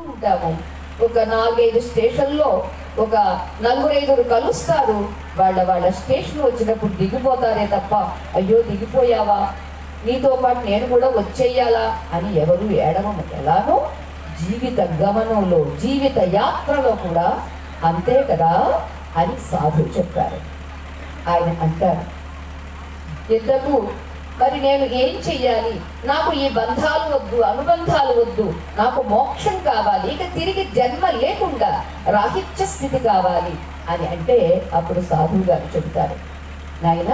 ఉంటాము. ఒక నాలుగైదు స్టేషన్లో ఒక నలుగురైదుగురు కలుస్తారు. వాళ్ళ వాళ్ళ స్టేషన్ వచ్చినప్పుడు దిగిపోతారే తప్ప అయ్యో దిగిపోయావా? నీతో పాటు నేను కూడా వచ్చేయాలా? అని ఎవరు ఏడవము. ఎలానో జీవిత గమనంలో జీవిత యాత్రలో కూడా అంతే కదా అని సాధు చెప్పారు. ఆయన అంటారు ఇంతకు మరి నేను ఏం చెయ్యాలి? నాకు ఈ బంధాలు వద్దు అనుబంధాలు వద్దు. నాకు మోక్షం కావాలి. ఇక తిరిగి జన్మ లేకుండా రాహిత్య స్థితి కావాలి అని అంటే అప్పుడు సాధువు గారు చెబుతారు. నాయన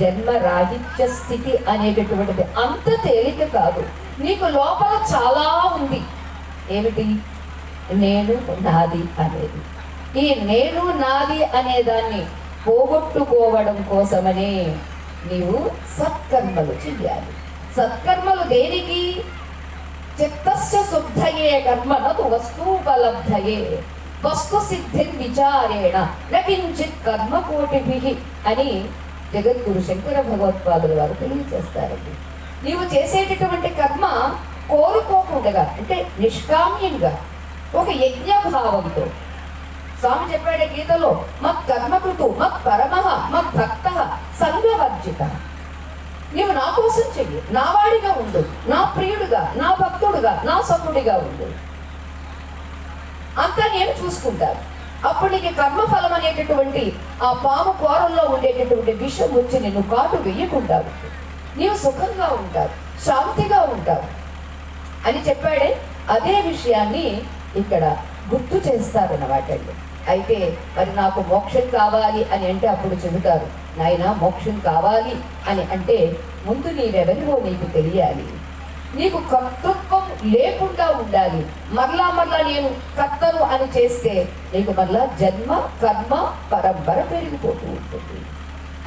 జన్మ రాహిత్య స్థితి అనేటటువంటిది అంత తేలిక కాదు. నీకు లోపల చాలా ఉంది. ఏమిటి? నేను నాది అనేది. ఈ నేను నాది అనేదాన్ని పోగొట్టుకోవడం కోసమనే నీవు సత్కర్మలు చెయ్యాలి. సత్కర్మలు దేనికి? చిత్తస్య శుద్ధయే కర్మనదు వస్తుపలబ్ధయే వస్తు సిద్ధి విచారేణ నకించిత్ కర్మ కోటిభి అని జగద్గురు శంకర భగవత్పాదులు వారు తెలియజేస్తారండి. నీవు చేసేటటువంటి కర్మ కోరుకోకుండా అంటే నిష్కామ్యంగా ఒక యజ్ఞభావంతో స్వామి చెప్పాడే గీతలో మత్ కర్మకృతు మత్ పరమ మత్ భక్త సంఘవర్జిత నీవు నా కోసం చెయ్యి నా వాడిగా ఉండు నా ప్రియుడుగా నా భక్తుడుగా నా సముడిగా ఉండు. అంతా నేను చూసుకుంటాను. అప్పుడు నీకు కర్మఫలం అనేటటువంటి ఆ పాము కోరంలో ఉండేటటువంటి విషయం వచ్చి నిన్ను కాటు వేయకుండా నీవు సుఖంగా ఉంటావు శాంతిగా ఉంటావు. అని చెప్పాడే అదే విషయాన్ని ఇక్కడ గుర్తు చేస్తారన్నమాట అండి. అయితే మరి నాకు మోక్షం కావాలి అని అంటే అప్పుడు చెబుతారు. నాయన మోక్షం కావాలి అని అంటే ముందు నీవెవరివో నీకు తెలియాలి. నీకు కర్తృత్వం లేకుండా ఉండాలి. మరలా మరలా నేను కర్తను అని చేస్తే నీకు మరలా జన్మ కర్మ పరంపర పెరిగిపోతూ ఉంటుంది.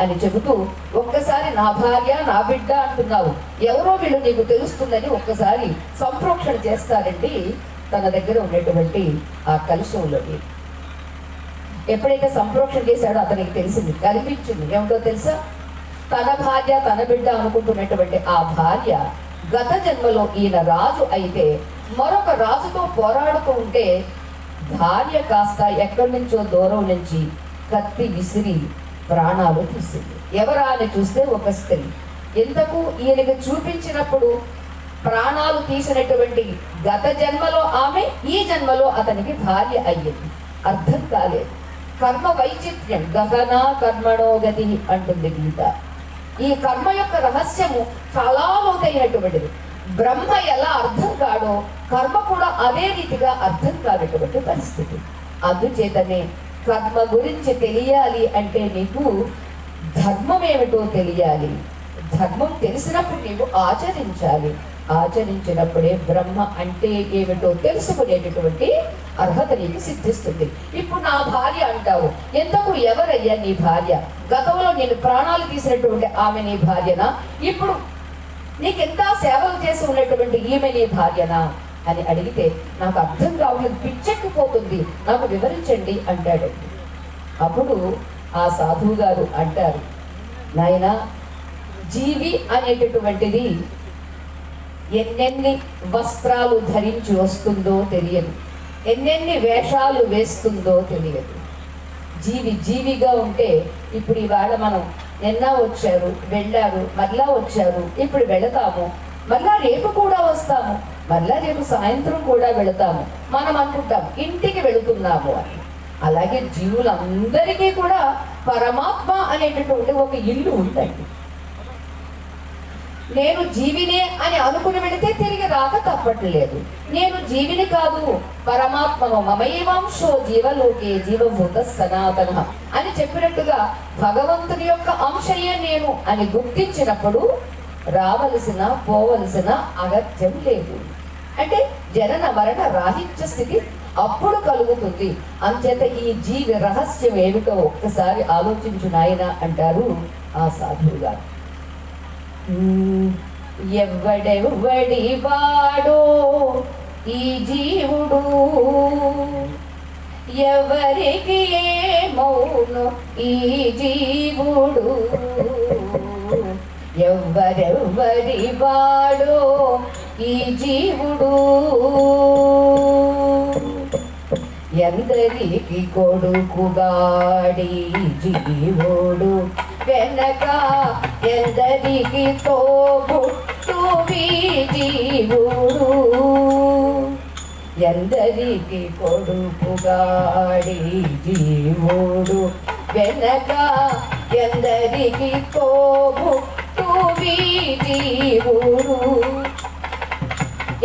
అని చెబుతూ ఒక్కసారి నా భార్య నా బిడ్డ అంటున్నావు. ఎవరో వీళ్ళు నీకు తెలుస్తుందని ఒక్కసారి సంప్రోక్షణ చేస్తారండి. తన దగ్గర ఉన్నటువంటి ఆ కలుషంలోకి ఎప్పుడైతే సంప్రోక్షణ చేశాడో అతనికి తెలిసింది. కనిపించింది. ఏమిటో తెలుసా? తన భార్య తన బిడ్డ అనుకుంటున్నటువంటి ఆ భార్య గత జన్మలో ఈయన రాజు అయితే మరొక రాజుతో పోరాడుతూ ఉంటే భార్య కాస్త ఎక్కడి నుంచో దూరం నుంచి కత్తి విసిరి ప్రాణాలు తీసింది. ఎవరా అని చూస్తే ఒక స్త్రీ. ఎంతకు ఈయనకి చూపించినప్పుడు ప్రాణాలు తీసినటువంటి గత జన్మలో ఆమె ఈ జన్మలో అతనికి భార్య అయ్యింది. అర్థం కాలేదు. కర్మ వైచిత్ర్యం గహన కర్మణో గతి అంటుంది గీత. ఈ కర్మ యొక్క రహస్యము చాలా లోతైనటువంటిది. బ్రహ్మ ఎలా అర్థం కాడో కర్మ కూడా అదే రీతిగా అర్థం కానటువంటి పరిస్థితి. అందుచేతనే కర్మ గురించి తెలియాలి అంటే నీకు ధర్మం ఏమిటో తెలియాలి. ధర్మం తెలిసినప్పుడు నీవు ఆచరించాలి. ఆచరించినప్పుడే బ్రహ్మ అంటే ఏమిటో తెలుసుకునేటటువంటి అర్హత నీకు సిద్ధిస్తుంది. ఇప్పుడు నా భార్య అంటావు ఎంతకు ఎవరయ్యా నీ భార్య? గతంలో నేను ప్రాణాలు తీసినటువంటి ఆమె నీ భార్యనా? ఇప్పుడు నీకెంత సేవలు చేసి ఉన్నటువంటి ఈమె నీ భార్యనా? అని అడిగితే నాకు అర్థం కావట్లేదు పిచ్చెక్కిపోతుంది నాకు వివరించండి అంటాడు. అప్పుడు ఆ సాధువు గారు అంటారు నాయన జీవి అనేటటువంటిది ఎన్నెన్ని వస్త్రాలు ధరించి వస్తుందో తెలియదు. ఎన్నెన్ని వేషాలు వేస్తుందో తెలియదు. జీవి జీవిగా ఉంటే ఇప్పుడు ఇవాళ మనం నిన్న వచ్చారు వెళ్ళారు మళ్ళా వచ్చారు ఇప్పుడు వెళతాము మళ్ళా రేపు కూడా వస్తాము మళ్ళా రేపు సాయంత్రం కూడా వెళతాము మనం అనుకుంటాం ఇంటికి వెళుతున్నాము అని. అలాగే జీవులందరికీ కూడా పరమాత్మ అనేటటువంటి ఒక ఇల్లు ఉందండి. నేను జీవినే అని అనుకుని వెళితే తిరిగి రాక తప్పట్లేదు. నేను జీవిని కాదు పరమాత్మను మమయేవాంశో జీవలోకే జీవభూత సనాతన అని చెప్పినట్టుగా భగవంతుని యొక్క అంశయే నేను అని గుర్తించినప్పుడు రావలసిన పోవలసిన అగత్యం లేదు. అంటే జనన మరణ రాహిత్య స్థితి అప్పుడు కలుగుతుంది. అంచేత ఈ జీవి రహస్యం ఏమిటో ఒక్కసారి ఆలోచించు నాయన అంటారు ఆ సాధువు గారు ఎవడెవ్వడి వాడో ఈ జీవుడు? ఎవరికి ఏమౌను ఈ జీవుడు? ఎవరెవ్వరి వాడో ఈ జీవుడు? ఎందరికి కొడుకుగాడి జీవుడు? వెనక ఎందరికి తోబుట్టు జీవుడు ఎందరికి కొడుకుగాడి జీవుడు. వెనక ఎందరికి తోబుట్టు జీవుడు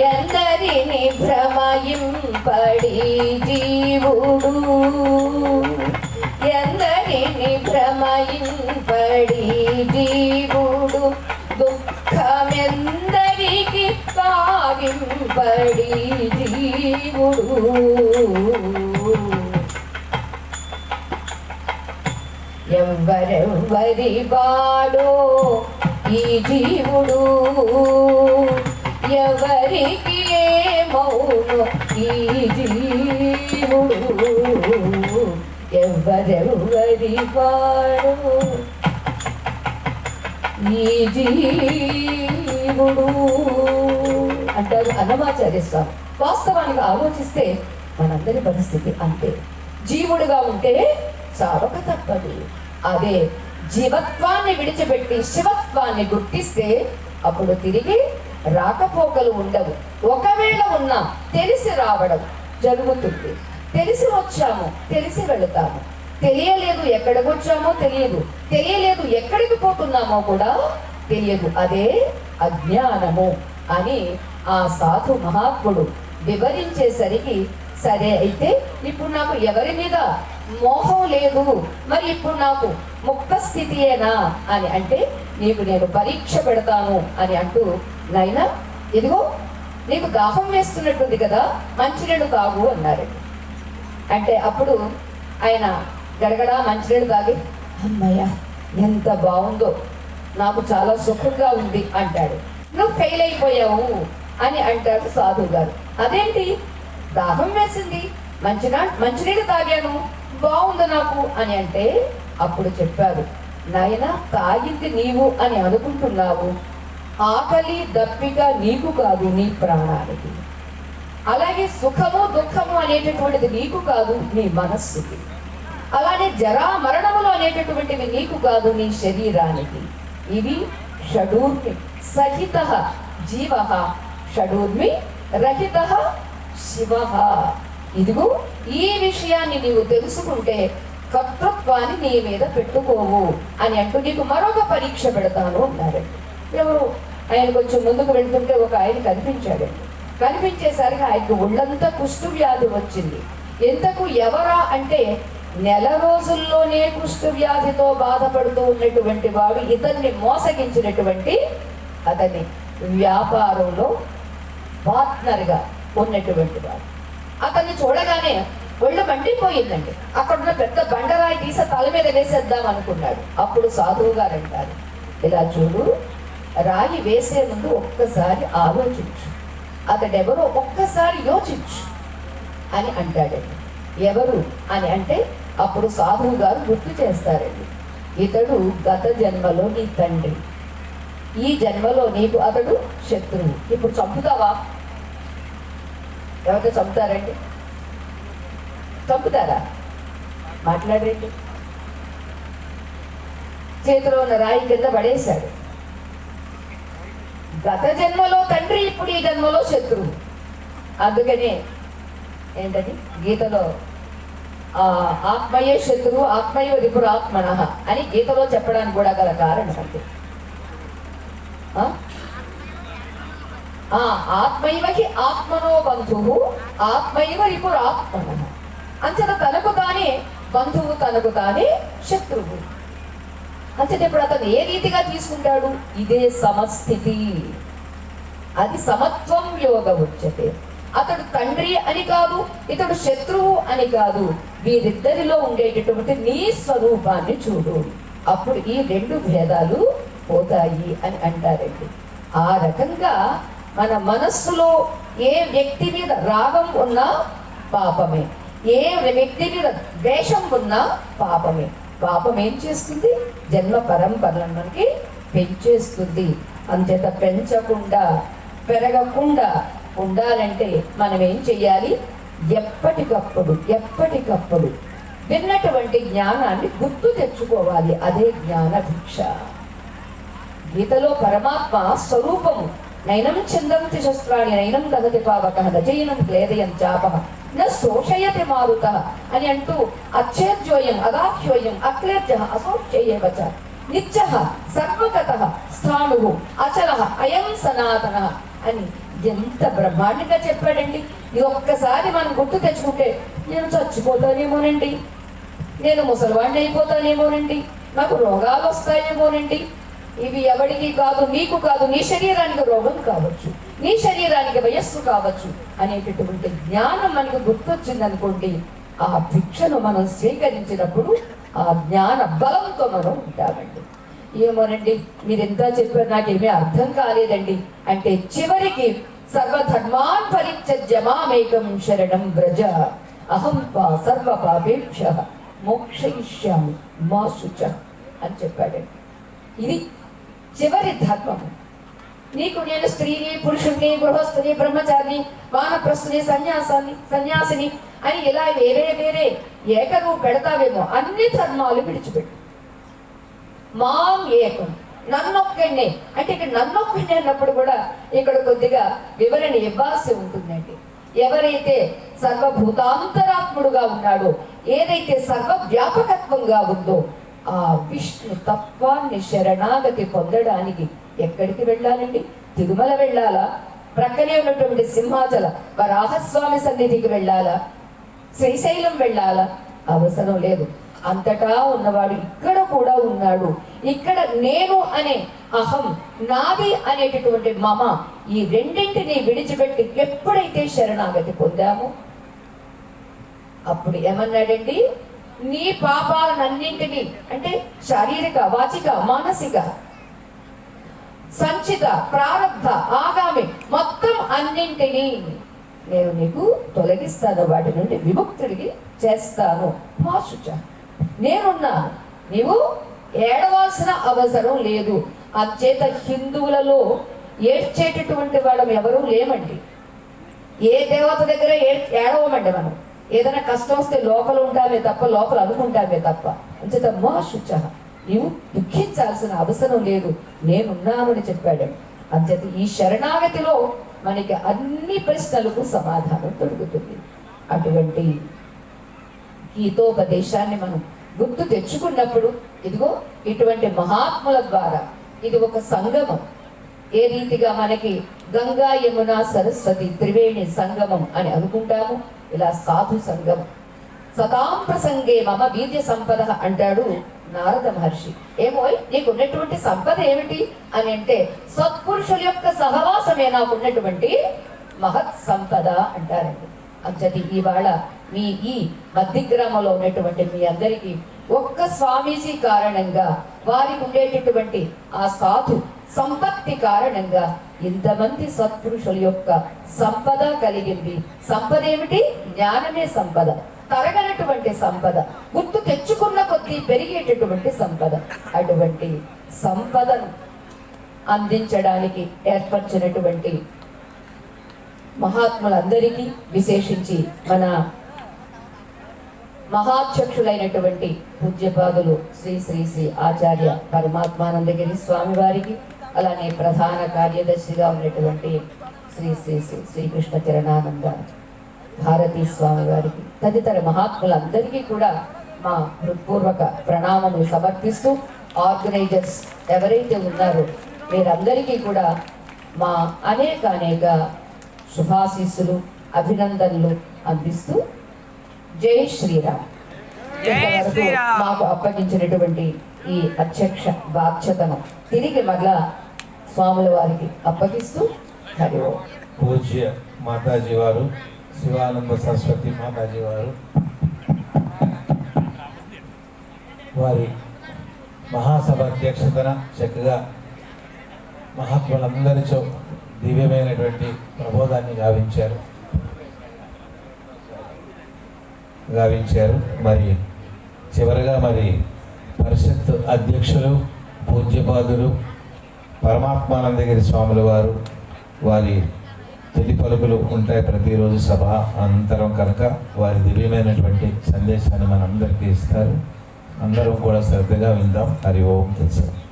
ఎందరిని భ్రమయింపడి జీవుడు. ఎందరిని భ్రమయింపడి జీవుడు దుఃఖమెందరికి కావింపడి జీవుడు. ఎవరెవరి వాడో ఈ జీవుడు? ఎవరికి ఏమౌను ఈ జీవుడు? ఎవరెవరి వాడు ఈ జీవుడు? అంటారు అన్నమాచార్య స్వామి వాస్తవానికి ఆలోచిస్తే మనందరి పరిస్థితి అంతే. జీవుడుగా ఉంటే చావక తప్పదు. అదే జీవత్వాన్ని విడిచిపెట్టి శివత్వాన్ని గుర్తిస్తే అప్పుడు తిరిగి రాకపోకలు ఉండవు. ఒకవేళ ఉన్నా తెలిసి రావడం జరుగుతుంది. తెలిసి వచ్చాము తెలిసి వెళతాము. తెలియలేదు ఎక్కడికి వచ్చామో తెలియదు. తెలియలేదు ఎక్కడికి పోతున్నామో కూడా తెలియదు. అదే అజ్ఞానము అని ఆ సాధు మహాత్ముడు వివరించేసరికి సరే అయితే ఇప్పుడు నాకు ఎవరి మీద మోహం లేదు మరి ఇప్పుడు నాకు ముక్త స్థితియేనా అని అంటే నీకు నేను పరీక్ష పెడతాను అని అంటూ నాయనా ఇదిగో నీకు దాహం వేస్తున్నట్టుంది కదా మంచినీళ్ళు తాగు అన్నారు అంటే అప్పుడు ఆయన గడగడా మంచినీళ్ళు తాగి. అమ్మయ్య ఎంత బాగుందో నాకు చాలా సుఖంగా ఉంది అంటాడు. నువ్వు ఫెయిల్ అయిపోయావు అని అంటాడు సాధువు గారు. అదేంటి? దాహం వేసింది. మంచినా మంచినీళ్ళు తాగాను. బాగుంది నాకు అని అంటే అప్పుడు చెప్పారు నాయన తాగింది నీవు అని అనుకుంటున్నావు. ఆకలి దప్పిక నీకు కాదు నీ ప్రాణానికి. అలాగే సుఖము దుఃఖము అనేటటువంటిది నీకు కాదు నీ మనస్సుకి. అలానే జరా మరణములు అనేటటువంటివి నీకు కాదు నీ శరీరానికి. ఇవి షడూర్మి సహిత జీవ. షడూర్మి రహిత శివ. ఇదిగో ఈ విషయాన్ని నీవు తెలుసుకుంటే కర్తృత్వాన్ని నీ మీద పెట్టుకోవు అని అంటూ నీకు మరొక పరీక్ష పెడతాను అన్నారండి ఎవరు? ఆయన కొంచెం ముందుకు వెళ్తుంటే ఒక ఆయన కనిపించాడండి. కనిపించేసరికి ఆయనకు ఒళ్ళంతా కుష్టు వ్యాధి వచ్చింది. ఎంతకు ఎవరా అంటే నెల రోజుల్లోనే కుష్టు వ్యాధితో బాధపడుతూ ఉన్నటువంటి వాడు ఇతన్ని మోసగించినటువంటి అతని వ్యాపారంలో పార్ట్నర్గా ఉన్నటువంటి వాడు. అతన్ని చూడగానే ఒళ్ళు మండిపోయిందండి. అక్కడున్న పెద్ద బండరాయి తీసి తల మీద వేసేద్దాం అనుకున్నాడు. అప్పుడు సాధువు గారు అంటారు ఇలా చూడు రాయి వేసే ముందు ఒక్కసారి ఆలోచించు. అతడెవరో ఒక్కసారి యోచించు అని అంటాడండి ఎవరు అని అంటే అప్పుడు సాధువు గారు గుర్తు చేస్తారండి. ఇతడు గత జన్మలో నీ తండ్రి. ఈ జన్మలో నీకు అతడు శత్రువు. ఇప్పుడు చంపుతావా? ఎవరితో చంపుతారండి? చంపుతారా? మాట్లాడరండి చేతిలో ఉన్న రాయి కింద పడేశాడు. గత జన్మలో తండ్రి ఇప్పుడు ఈ జన్మలో శత్రువు. అందుకనే ఏంటది? గీతలో ఆత్మయే శత్రువు ఆత్మయో రిపురు ఆత్మన అని గీతలో చెప్పడానికి కూడా గల కారణం అంతే ఆ? ఆ ఆత్మైవకి ఆత్మనో బంధువు ఆత్మైవ రిపురాత్మన ఆత్మన అంచేత తనకు తానే బంధువు తనకు తానే శత్రువు. అంటే ఇప్పుడు అతను ఏ రీతిగా తీసుకుంటాడు? ఇదే సమస్థితి. అది సమత్వం యోగ ఉచ్యతే. అతడు తండ్రి అని కాదు ఇతడు శత్రువు అని కాదు. వీరిద్దరిలో ఉండేటటువంటి నీ స్వరూపాన్ని చూడు. అప్పుడు ఈ రెండు భేదాలు పోతాయి అని అంటారండి. ఆ రకంగా మన మనస్సులో ఏ వ్యక్తి మీద రాగం ఉన్నా పాపమే. ఏ వ్యక్తి మీద ద్వేషం ఉన్నా పాపమే. పాపం ఏం చేస్తుంది? జన్మ పరంపరలను మనకి పెంచేస్తుంది. అంతేత పెంచకుండా పెరగకుండా ఉండాలంటే మనం ఏం చెయ్యాలి? ఎప్పటికప్పుడు ఎప్పటికప్పుడు విన్నటువంటి జ్ఞానాన్ని గుర్తు తెచ్చుకోవాలి. అదే జ్ఞాన భిక్ష. గీతలో పరమాత్మ స్వరూపము. నైనం చిందంతి శస్త్రాణి నైనం దగతి పావక గజయనం క్లేదయం చాప శోషయతి మారుత అని అంటూ అచ్చేద్యోయం అగాహ్యోయం అక్లేద్య అసోక్షయేవచ నిత్య సర్వగత స్థాణు అచల అయం సనాతన అని ఎంత బ్రహ్మాండంగా చెప్పాడండి. ఇది ఒక్కసారి మనం గుర్తు తెచ్చుకుంటే నేను చచ్చిపోతానేమోనండి. నేను ముసలివాడిని అయిపోతానేమోనండి నాకు రోగాలు వస్తాయేమోనండి. ఇవి ఎవడికి కాదు నీకు కాదు నీ శరీరానికి రోగం కావచ్చు. నీ శరీరానికి వయస్సు కావచ్చు అనేటటువంటి జ్ఞానం మనకు గుర్తొచ్చింది అనుకోండి ఆ భిక్షను మనం స్వీకరించినప్పుడు ఆ జ్ఞాన బలంతో మనం ఉంటామండి. ఏమోనండి మీరు ఎంత చెప్పారు నాకేమీ అర్థం కాలేదండి. అంటే చివరికి సర్వధర్మాన్ పరిత్యజ్య మామేకం శరణం వ్రజ అహం పా సర్వ పాపేక్ష మోక్షయిష్యామి మా శుచ అని చెప్పాడండి. ఇది చివరి ధర్మము. నీకు నేను స్త్రీని పురుషుణ్ణి గృహస్థుని బ్రహ్మచారిని వానప్రస్థుని సన్యాసాన్ని సన్యాసిని అని ఇలా వేరే వేరే ఏకరువు పెడతావేమో అన్ని ధర్మాలు విడిచిపెట్టు. మాం ఏకం. నన్నొక్కడినే. అంటే ఇక్కడ నన్నొక్కడినే అన్నప్పుడు కూడా ఇక్కడ కొద్దిగా వివరణ ఇవ్వాల్సి ఉంటుందండి. ఎవరైతే సర్వభూతాంతరాత్ముడుగా ఉన్నాడో ఏదైతే సర్వవ్యాపకత్వంగా ఉందో ఆ విష్ణు తత్వాన్ని శరణాగతి పొందడానికి ఎక్కడికి వెళ్ళాలండి? తిరుమల వెళ్ళాలా? ప్రక్కనే ఉన్నటువంటి సింహాచల వరాహస్వామి సన్నిధికి వెళ్ళాలా? శ్రీశైలం వెళ్ళాలా? అవసరం లేదు. అంతటా ఉన్నవాడు ఇక్కడ కూడా ఉన్నాడు. ఇక్కడ నేను అనే అహం నాది అనేటటువంటి మమ ఈ రెండింటిని విడిచిపెట్టి ఎప్పుడైతే శరణాగతి పొందామో? అప్పుడు ఏమన్నాడండి? నీ పాపాలన్నింటినీ అంటే శారీరక వాచిక మానసిక సంచిత ప్రారంభ ఆగామి మొత్తం అన్నింటినీ నేను నీకు తొలగిస్తాను. వాటి నుండి విముక్తుడికి చేస్తాను. మాసుచ నేనున్నాను. నీవు ఏడవలసిన అవసరం లేదు. అంచేత హిందువులలో ఏడ్చేటటువంటి వాళ్ళం ఎవరూ లేమండి. ఏ దేవత దగ్గర ఏ- ఏడవమండి మనం? ఏదైనా కష్టం వస్తే లోపల ఉంటామే తప్ప లోపల అనుకుంటామే తప్ప. అంచేత మహాశుచ నీవు దుఃఖించాల్సిన అవసరం లేదు. నేనున్నానని చెప్పాడు. అంతేత ఈ శరణాగతిలో మనకి అన్ని ప్రశ్నలకు సమాధానం దొరుకుతుంది. అటువంటి గీతోపదేశాన్ని మనం గుర్తు తెచ్చుకున్నప్పుడు ఇదిగో ఇటువంటి మహాత్ముల ద్వారా ఇది ఒక సంగమం. ఏ రీతిగా మనకి గంగా యమున సరస్వతి త్రివేణి సంగమం అని అనుకుంటాము? ఇలా సాధు సంగమం. సతాం ప్రసంగే మమ వీర్య సంపద అంటాడు నారద మహర్షి. ఏమోయ్ నీకున్నటువంటి సంపద ఏమిటి? అని అంటే సత్పురుషుల యొక్క సహవాసమే నాకున్నటువంటి మహత్ సంపద అంటారండి. అంచటి ఇవాళ మీ ఈ మధ్య గ్రామంలో ఉన్నటువంటి మీ అందరికీ ఒక్క స్వామీజీ కారణంగా వారికి ఉండేటటువంటి ఆ సాధు సంపత్తి కారణంగా ఇంతమంది సత్పురుషుల యొక్క సంపద కలిగింది. సంపద ఏమిటి? జ్ఞానమే సంపద. తరగనటువంటి సంపద. గుర్తు తెచ్చు కొద్దీ పెరిగేటటువంటి సంపద. అటువంటి సంపదను అందించడానికి ఏర్పరిచినటువంటి మహాత్ములందరికీ విశేషించి మన మహాధ్యక్షులైనటువంటి పూజ్యపాదులు శ్రీ శ్రీ శ్రీ ఆచార్య పరమాత్మానందగిరి స్వామి వారికి అలానే ప్రధాన కార్యదర్శిగా ఉన్నటువంటి శ్రీ శ్రీ శ్రీ శ్రీకృష్ణ చరణానంద భారతీ స్వామి వారికి తదితర మహాత్ములందరికీ కూడా మా హృత్పూర్వక ప్రణామములు సమర్పిస్తూ ఆర్గనైజర్స్ ఎవరైతే ఉన్నారో మీరందరికీ కూడా మా అనేక అనేక శుభాశీస్సులు అభినందనలు అందిస్తూ జై శ్రీరామ్ జై ఇంతవరకు శ్రీరామ్. మాకు అప్పగించినటువంటి ఈ అధ్యక్ష బాధ్యతను తిరిగి మరలా స్వాముల వారికి అప్పగిస్తూ హరి ఓం పూజ్య మాతాజీ వారు శివానంద సరస్వతి మాతాజీ వారు వారి మహాసభ అధ్యక్షతన చక్కగా మహాత్ములందరితో దివ్యమైనటువంటి ప్రబోధాన్ని గావించారు. గావించారు. మరి చివరగా మరి పరిషత్ అధ్యక్షులు పూజ్యపాదులు పరమాత్మానందగిరి స్వాముల వారు వారి తొలి పలుకులు ఉంటాయి ప్రతిరోజు సభ. అనంతరం కనుక వారి దివ్యమైనటువంటి సందేశాన్ని మనందరికీ ఇస్తారు. అందరం కూడా శ్రద్ధగా విందాం. హరి ఓం. తెలుసు